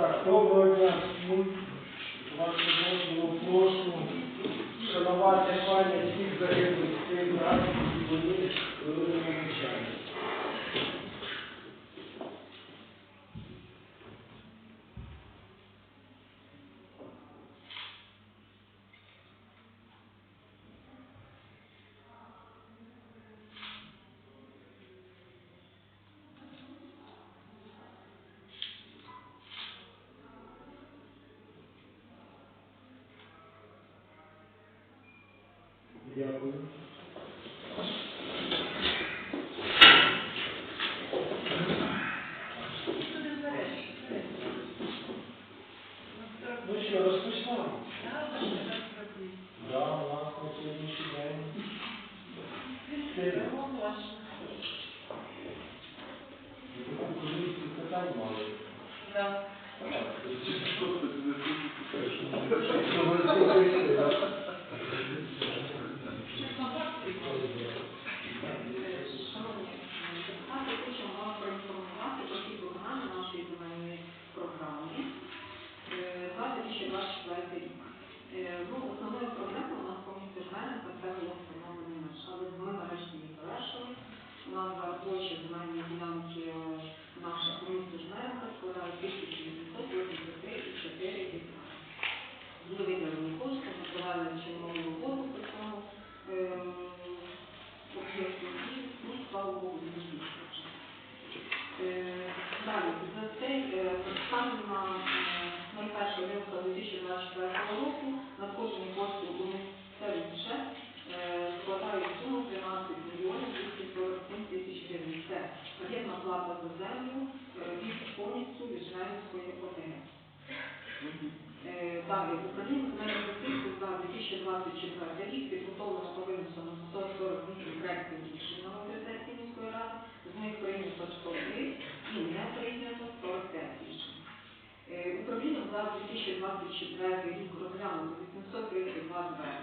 hasta todo площа земельної ділянки е, наша комісія Жмеренка складає 1883,4 гектара. З новинами Нікольська, Миколаївича, Чернівецької ОТГ. Е, далі управління земельних ресурсів за 2024 рік підготовлено та винесено 148 проєктів рішень на комітеті міської ради, з них прийнято 103 і не прийнято 45 рішень. Е, управління за 2024 рік розглянуто 832 звернення.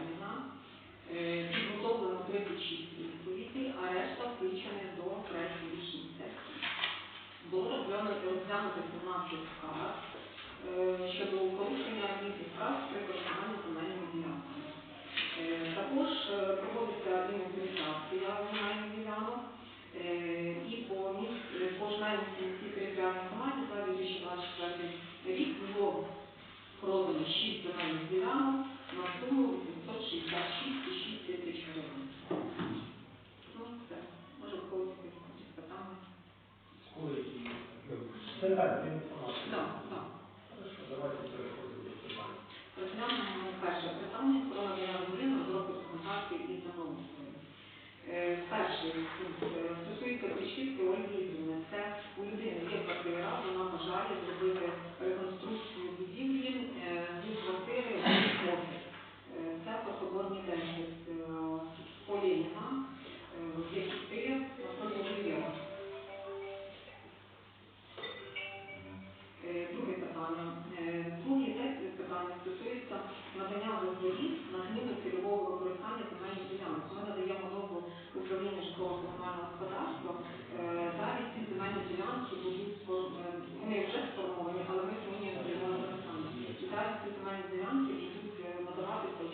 виконавчих скарг е, щодо порушення адміністративних прав при користуванні земельними ділянками. Е, також е, проводиться адміністрація. цю інформацію? Так, так. Хорошо, давайте і замовлення. Перший пункт стосується причітки Ольги Юрівни. Це у людини є квартира, вона бажає зробити реконструкцію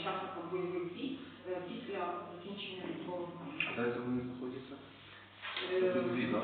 учасникам бойових дій після закінчення військового стану. А де це вони знаходяться? Е, Тут?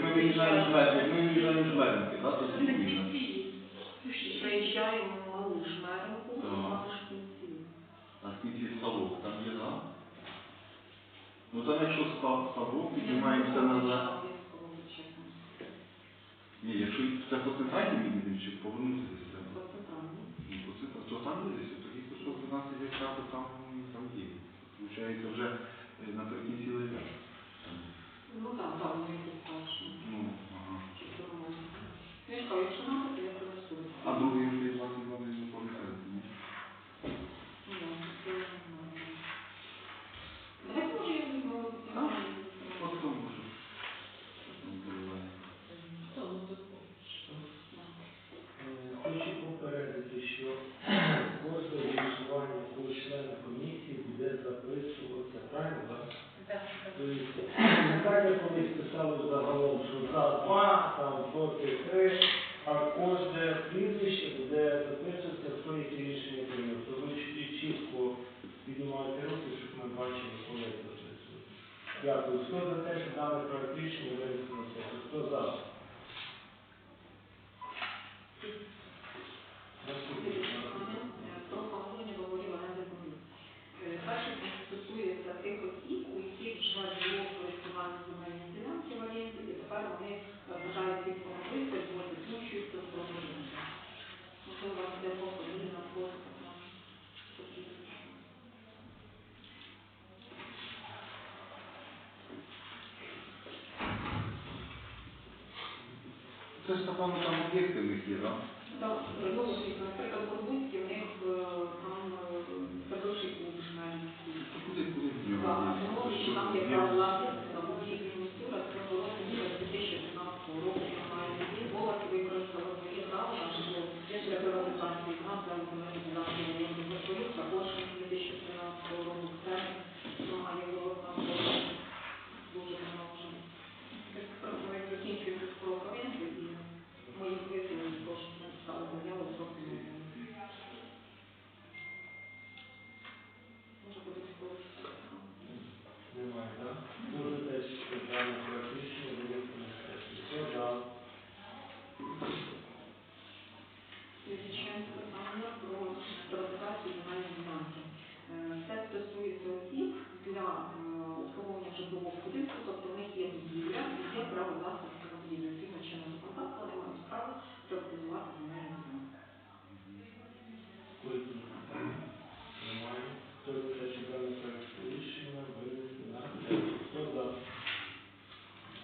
як ми виїжджаємо з Медведки, ми виїжджаємо з Медведки, да, то це повільно. Приїжджаємо в малу шмеринку, Так. а в. А в кінці там є, да? Ну там якщо став ставок, піднімаємося назад. Ні, якщо це по центральній мені, чи повернутися до себе. Ну, по центральній, то там є десь, тоді кусок 12 гектарів, там, там є. Получається вже е, наприкінці лежать. Ну там, ну, так, вони тут старші. Ну, ага. Чи то нормально. Я ж якщо нам, то я принесу. Και σε αυτό το φορά που θα μου πείτε, εμεί.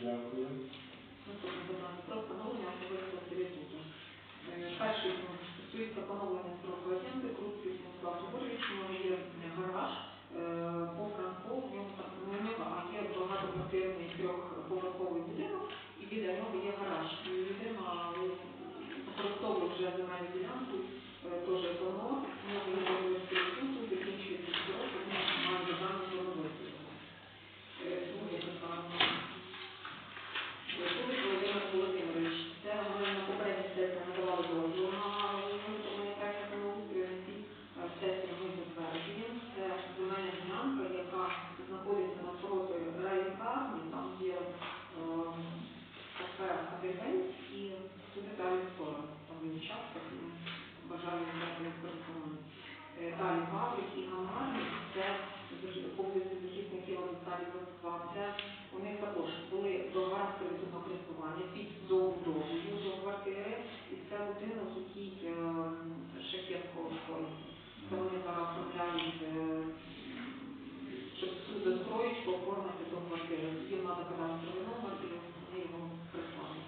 Дякую. Про встановлення особистого середуту. Е, перший пункт стосується поновлення строку агенти, корупції Станіслав Григорович, є е, гараж е, по Франкову, в нього там у нього є багатоквартирний трьохповерховий будинок, і біля нього є гараж. І людина використовує вже земельну ділянку, теж економить, кафе і далі скоро. Там час так ми бажаю взяти на Е, Далі Павлік і Гамарні, це повністю захисників Олександрів Москва, це у них також були договори з приватного користування під добудовою до квартири, і це будинок, який е, Шевченко школи. Це вони зараз оформляють, е, щоб цю достроєчку оформити до квартири. Їм треба кадастровий номер, і вони його прислали.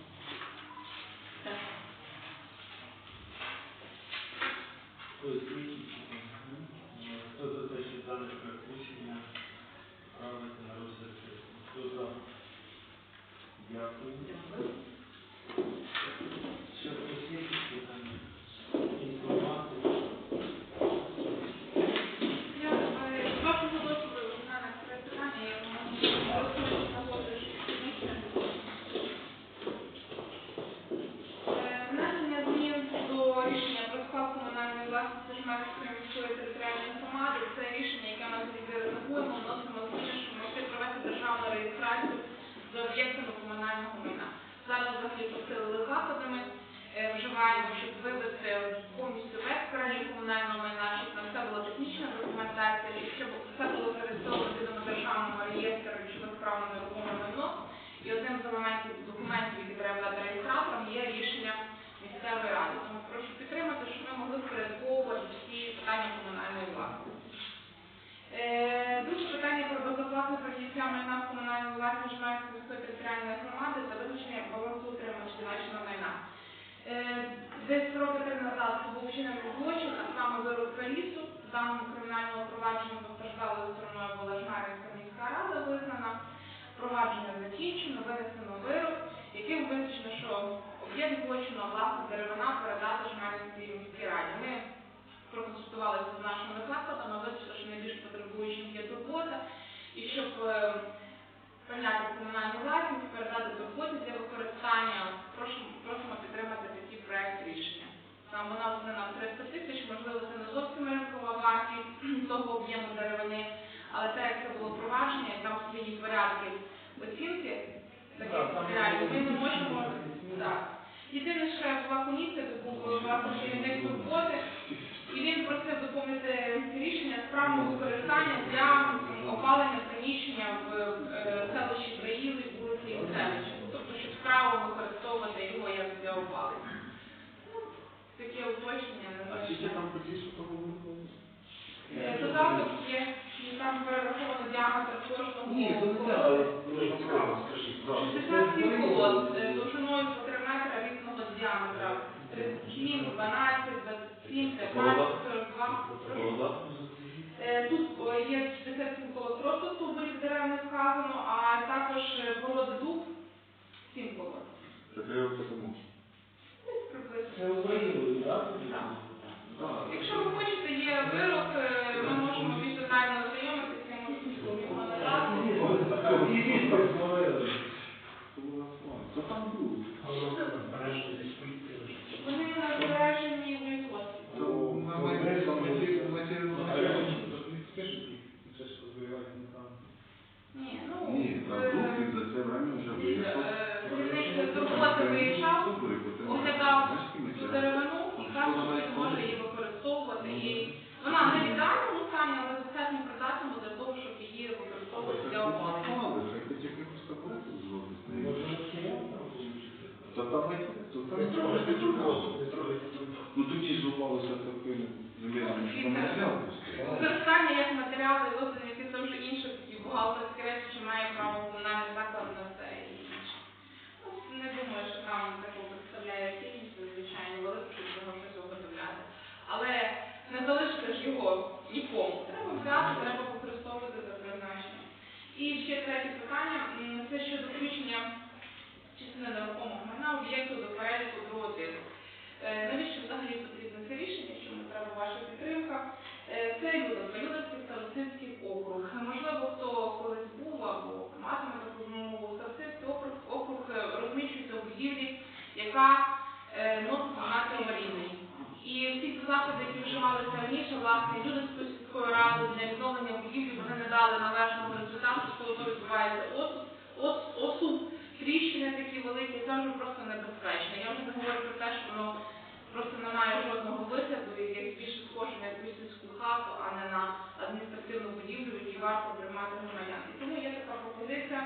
Це Ось які. Хто за те, що даний проект рішення правити на розгляд сесії? Хто за? Дякую. Ще хтось є якісь питання? Інформація? Я е, з вашого дозволу у мене таке питання, я можу розповісти на подорожі Внесення змін до рішення про склад комунальної власності Жмерської міської територіальної громади це рішення, яке ми завжди редагуємо, вносимо зміни, щоб могли провести державну реєстрацію за об'єктами комунального майна. Зараз взагалі посилили заходами, е, вживаємо, щоб вивести повністю весь перелік комунального майна, щоб на все була технічна документація, і щоб все було зареєстровано на державному реєстрі речових прав на нерухоме майно. І одним з елементів документів, які треба дати реєстраторам, є рішення місцевої ради. Тому прошу підтримати, впорядковувати всі питання комунальної власності. Е, Друге питання про безоплатне прийняття майна в комунальну власність Жмерської міської територіальної громади та визначення балансу утримувача ділянчного майна. Е, Десь роки три назад був вчинений злочин, а саме вирубка лісу. В даному кримінальному провадженні постраждалою стороною була Жмеринська міська рада визнана. Провадження закінчено, винесено вирок, яким визначено, що об'єкт злочину, а власне деревина передати Жмеринській міській раді. Ми проконсультувалися з нашими закладами, визначили, що найбільш потребуючим є турбота, і щоб е, прийняти комунальну власність, передати турботі для використання, прошу, просимо підтримати такий проект рішення. Там вона оцінена в 300 тисяч, можливо, це не зовсім ринкова вартість того об'єму деревини, але те, як це було провадження, там свої порядки оцінки таких матеріалів, ми не можемо. Так. Єдине, що була комісія, де був власне керівник турботи, і він просив доповнити рішення справного використання для опалення приміщення в е, селищі Країли, вулиці Євсевича. Тобто, щоб справу використовувати його як для опалення. Ну, таке уточнення, не А скільки там того було? Е, Додаток є, і там перераховано діаметр кожного. Ні, то не скажіть. да. 67 колод, діаметра. 37, 12, 27, 15, 42. Голода? Е, Тут е, є 67 колод просто стовбурів дерев не сказано, а також е, породи дуб 7 колод. Це треба тому. Приблизно. Це так? Так. Так. Якщо ви хочете, є вирок, е, ми можемо більш детально ознайомитися, я можу його надати. І відповідь зловили. Це була слава. Це там було. Вони на збереженні в Львові. Це на майні, там матеріал, матеріал. Ні, ну, Ні, там е, тут він за це время вже вийшов. Керівник турботи виїжджав, оглядав цю деревину і каже, що він може її використовувати. І вона не в ідеальному стані, але достатньо придатному для того, щоб її використовувати для опалення. Але хай хоч якихось таблеток зробить. Може, на селян там вивчити? Та там то там трохи турботу. Ну тоді ж рубалося таким земельним, що матеріал. Використання як матеріали які це вже інше такі бухгалтерські речі, чи має право комунальний заклад на це і інше. Ну, не думаю, що там такого представляє цінність, звичайно, велику, щоб його щось виготовляти. Але не залишити ж його нікому. Треба взяти, треба використовувати за призначення. І ще третє питання. М, яка е, носить цьому рівні. І всі ці заходи, які вживалися раніше, власне, люди з сільською радою для відновлення будівлі, вони не дали належного результату, що воно відбувається осуд, тріщини такі великі, це вже просто небезпечно. Я вже не говорю про те, що воно просто не має жодного вигляду, і як більше схоже на якусь сільську хату, а не на адміністративну будівлю, в якій варто приймати громадян. І тому є така пропозиція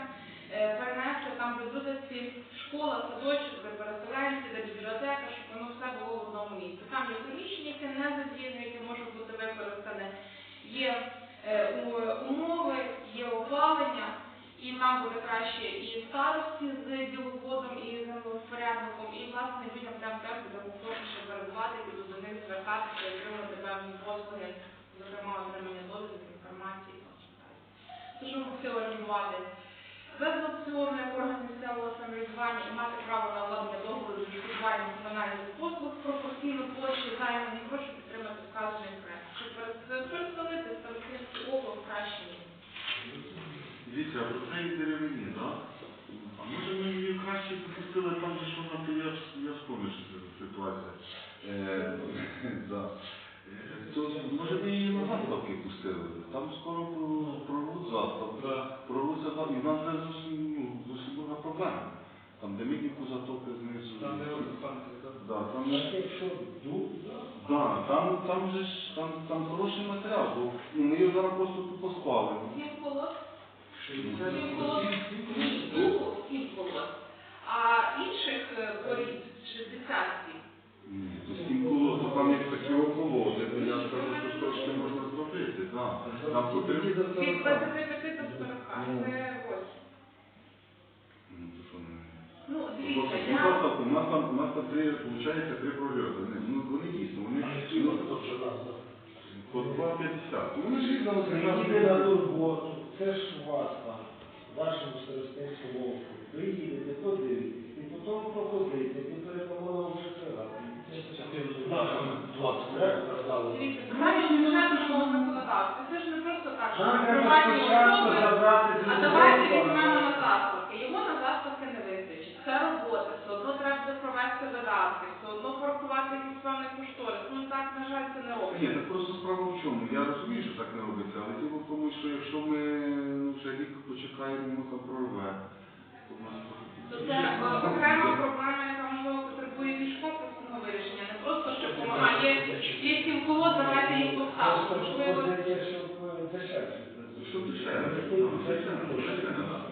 е, перенести там, де буде ці школа, садочок, де переселенці, де бібліотека, щоб воно все було в одному місці. Там є приміщення, яке не задіяне, яке може бути використане, є е, умови, є опалення, і там буде краще і старості з діловодом, і землевпорядником, і власне людям там теж буде комфортніше перебувати, і до них звертатися отримати певні послуги, зокрема отримання дозвілів, інформації. і так далі. Хотіли організувати безопціонний орган місцевого самоврядування і мати право на укладення договору з відшкодуванням комунальних послуг пропорційно площі займані гроші підтримати вказаний проект, щоб перес- переселити Старостинський округ в краще місце. Дивіться, а про це і деревині, так? А може ми її краще допустили там, де що вона я, ж- що це ситуація. Е, да. Е, То, може ми її на заставки пустили? Там скоро про- прорвуть заставки, прорвуть заставки, і в нас це зовсім, ну, друга проблема. Там де мідніку затоки знизу. Там не так? Да, там, Так да, да, там, там же ж, там, там хороший матеріал, бо ну, ми його зараз просто тупо спалимо. Сім колод, сім 60 колод, ні, духу сім колод, а інших е, порід 60 Ні, то сім коло, то там як такі околоти, то я скажу, що точно можна зробити, так. Нам потрібно... Від 25 до 40, це. Ну, що не... Ну, Просто, дивіться, ну, я... у нас там, у нас там три, виходить, три прольоти. Ну, вони дійсно, вони... ну? По 2,50. Ну, Вони ж їздили Приїде на турботу, це ж у вас там, в вашому старостинському округу. Приїдете, подивитесь, і потім пропозиції, і передамо вже це Дивіться, законодавства. Це ж не просто так, що Нам приватні особи, а давайте візьмемо на заставки. Його на заставки не вистачить. Це робота, все одно треба буде провести видатки, все одно порахувати якийсь певний кошторис. Ну так, на жаль, це не Ні, робиться. так просто справа в чому. Я розумію, що так не робиться, але діло в тому, що якщо ми ну, вже рік почекаємо, воно там прорве, то в нас То це е, окрема проблема, яка можливо потребує більш комплексного вирішення. Не просто, що допомагає є сім колод, давайте їх поставимо. Можливо?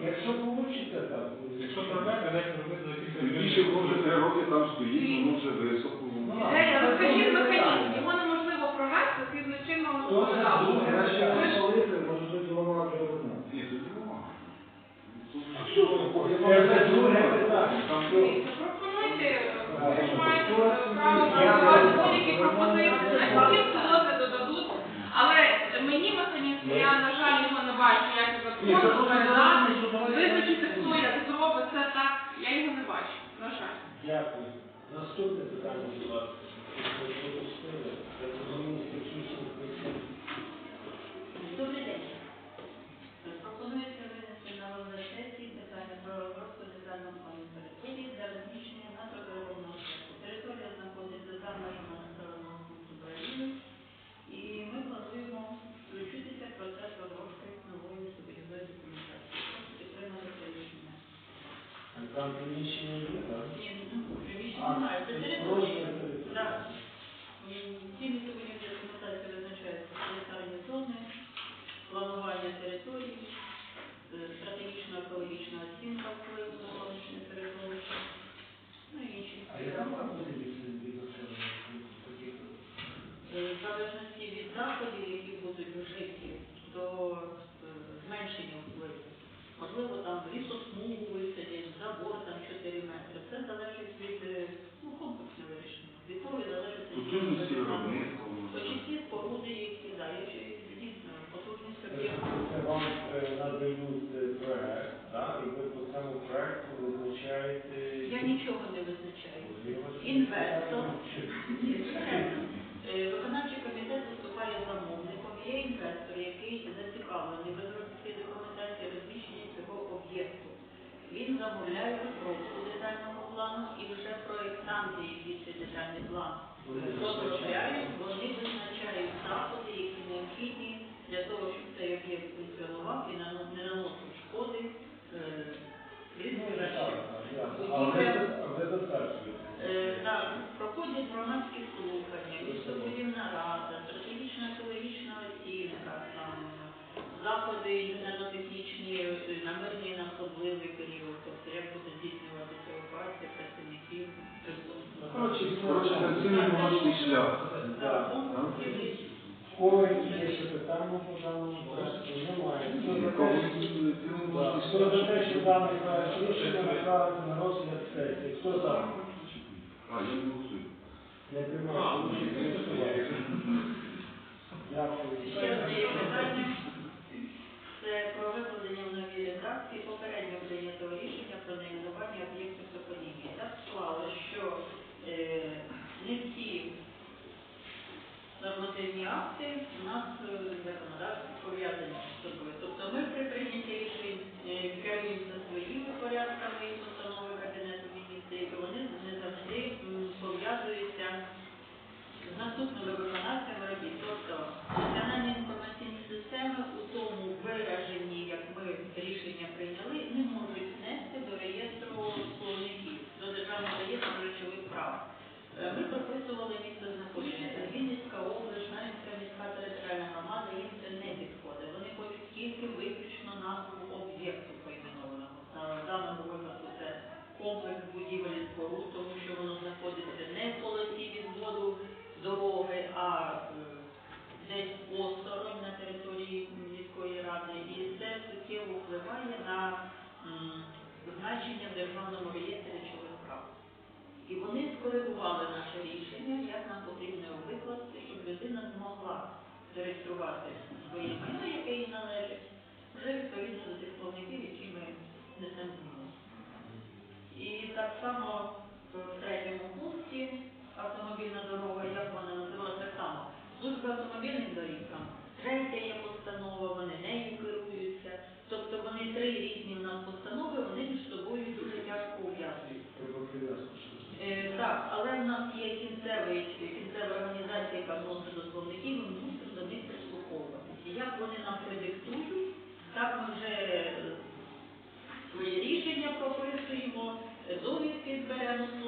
Якщо вийде, так. Якщо зробити, дехто робити за кілька більше вже три роки там стоїть, воно вже високо. Ідея, розкажіть механізм. Його неможливо провести згідно чинного законодавства. думає, Ви що ж- коли може бути ламати одну. Ні, тоді немає. Це вже друге питання. Там Дивіться, Пропонуйте, ви ж маєте право будь-які пропозиції. На колоди додадуть, але мені механізм, я, на жаль, його не бачу, як його закону, передати, визначити, хто як зробить це так, я його не бачу, на жаль. Дякую. Наступне питання, будь ласка. Там приміщення є, так? Ні, ну, приміщення немає, це територія. Так. М, Ці містобудівні ви проекту визначаєте... Я нічого не визначаю. Інвестор. Е, Виконавчий комітет виступає замовником. Є інвестор, який зацікавлений в розробці документації розміщення цього об'єкту. Він замовляє розробку детального плану. і вже проєктанти, які цей детальний план розробляють, вони визначають заходи, які необхідні для того, А ви за- а ви затверджуєте? Е, Так, проходять громадські слухання, містобудівна рада, стратегічна екологічна оцінка, там, заходи інженерно-технічні, е, на мирний на особливий період, тобто як буде здійснюватися евакуація працівників. Коротше, Коротше, це цілий молочний шлях. Так, є ще питання по даному проекту? Немає. Хто за те, що проект рішення направити на розгляд сесії? Хто за? А, я не голосую. Не участь голосувати. Дякую. Ще одне є питання. Це про викладення в новій редакції попередньо прийнятого рішення про найменування об'єктів топонімії. Так склало, що е, не всі нормативні акти у нас е, пов'язані з собою. Тобто ми при прийнятті рішень е, керуємося вони наше рішення, як нам потрібно його викласти, щоб людина змогла зареєструвати своє майно, яке їй належить, вже відповідно до тих словників, які ми несемо зміни. І так само в третьому пункті автомобільна дорога, як вона називалася так само. Служба автомобільним доріжкам. Третя є постанова, вони нею керуються. Тобто вони три різні у нас постанови, вони між собою дуже тяжко ув'язуються. Треба прив'язку. Е, Так, але в нас є кінцевий, кінцева організація, яка вносить до словників, і мусимо до них прислуховуватися. Як вони нам предиктують, так ми вже своє рішення прописуємо, довідки зберемо з